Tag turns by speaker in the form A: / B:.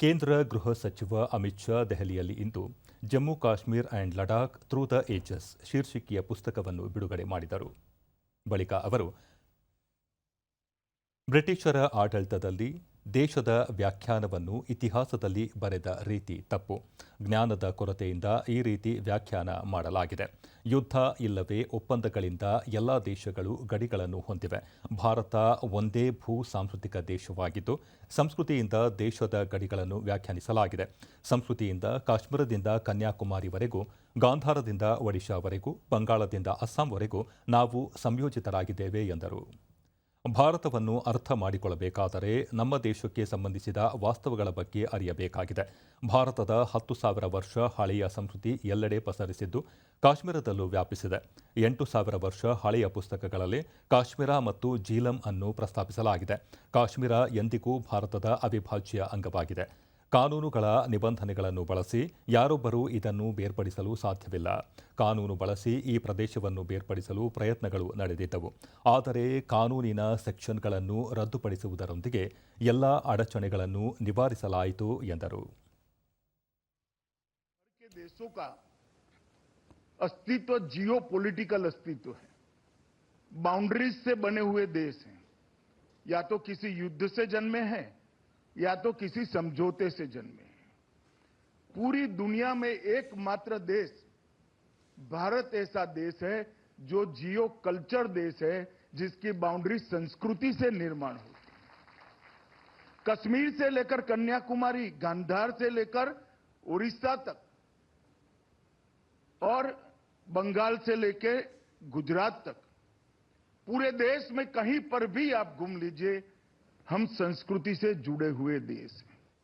A: ಕೇಂದ್ರ ಗೃಹ ಸಚಿವ ಅಮಿತ್ ಶಾ ದೆಹಲಿಯಲ್ಲಿ ಇಂದು Jammu Kashmir and Ladakh through the ages ಶೀರ್ಷಿಕೆಯ ಪುಸ್ತಕವನ್ನು ಬಿಡುಗಡೆ ಮಾಡಿದರು. ಬಳಿಕ ಅವರು ಬ್ರಿಟಿಷರ ಆಡಳಿತದಲ್ಲಿ ದೇಶದ ವ್ಯಾಖ್ಯಾನವನ್ನು ಇತಿಹಾಸದಲ್ಲಿ ಬರೆದ ರೀತಿ ತಪ್ಪು. ಜ್ಞಾನದ ಕೊರತೆಯಿಂದ ಈ ರೀತಿ ವ್ಯಾಖ್ಯಾನ ಮಾಡಲಾಗಿದೆ. ಯುದ್ಧ ಇಲ್ಲವೇ ಒಪ್ಪಂದಗಳಿಂದ ಎಲ್ಲ ದೇಶಗಳು ಗಡಿಗಳನ್ನು ಹೊಂದಿವೆ. ಭಾರತ ಒಂದೇ ಭೂ ಸಾಂಸ್ಕೃತಿಕ ದೇಶವಾಗಿದ್ದು, ಸಂಸ್ಕೃತಿಯಿಂದ ದೇಶದ ಗಡಿಗಳನ್ನು ವ್ಯಾಖ್ಯಾನಿಸಲಾಗಿದೆ. ಸಂಸ್ಕೃತಿಯಿಂದ ಕಾಶ್ಮೀರದಿಂದ ಕನ್ಯಾಕುಮಾರಿವರೆಗೂ, ಗಾಂಧಾರದಿಂದ ಒಡಿಶಾವರೆಗೂ, ಬಂಗಾಳದಿಂದ ಅಸ್ಸಾಂವರೆಗೂ ನಾವು ಸಂಯೋಜಿತರಾಗಿದ್ದೇವೆ ಎಂದರು. ಭಾರತವನ್ನು ಅರ್ಥ ಮಾಡಿಕೊಳ್ಳಬೇಕಾದರೆ ನಮ್ಮ ದೇಶಕ್ಕೆ ಸಂಬಂಧಿಸಿದ ವಾಸ್ತವಗಳ ಬಗ್ಗೆ ಅರಿಯಬೇಕಾಗಿದೆ. ಭಾರತದ ಹತ್ತು ಸಾವಿರ ವರ್ಷ ಹಳೆಯ ಸಂಸ್ಕೃತಿ ಎಲ್ಲೆಡೆ ಪಸರಿಸಿದ್ದು ಕಾಶ್ಮೀರದಲ್ಲೂ ವ್ಯಾಪಿಸಿದೆ. ಎಂಟು ಸಾವಿರ ವರ್ಷ ಹಳೆಯ ಪುಸ್ತಕಗಳಲ್ಲಿ ಕಾಶ್ಮೀರ ಮತ್ತು ಜೀಲಂ ಅನ್ನು ಪ್ರಸ್ತಾಪಿಸಲಾಗಿದೆ. ಕಾಶ್ಮೀರ ಎಂದಿಗೂ ಭಾರತದ ಅವಿಭಾಜ್ಯ ಅಂಗವಾಗಿದೆ. ಕಾನೂನುಗಳ ನಿಬಂಧನೆಗಳನ್ನು ಬಳಸಿ ಯಾರೊಬ್ಬರೂ ಇದನ್ನು ಬೇರ್ಪಡಿಸಲು ಸಾಧ್ಯವಿಲ್ಲ ಕಾನೂನು ಬಳಸಿ ಈ ಪ್ರದೇಶವನ್ನು ಬೇರ್ಪಡಿಸಲು ಪ್ರಯತ್ನಗಳು ನಡೆದಿದ್ದವು ಆದರೆ ಕಾನೂನಿನ ಸೆಕ್ಷನ್ಗಳನ್ನು ರದ್ದುಪಡಿಸುವುದರೊಂದಿಗೆ ಎಲ್ಲ ಅಡಚಣೆಗಳನ್ನು ನಿವಾರಿಸಲಾಯಿತು ಎಂದರು
B: के देशों का अस्तित्व जियो पॉलिटिकल अस्तित्व है बाउंड्रीज से बने हुए देश हैं या तो किसी युद्ध से जन्मे हैं या तो किसी समझौते से जन्मे। पूरी दुनिया में एकमात्र देश भारत ऐसा देश है जो जियो कल्चर देश है, जिसकी बाउंड्री संस्कृति से निर्माण है। कश्मीर से लेकर कन्याकुमारी, गांधार से लेकर उड़ीसा तक, और बंगाल से लेकर गुजरात तक, पूरे देश में कहीं पर भी आप घूम लीजिए हम संस्कृति से जुड़े हुए देश हैं।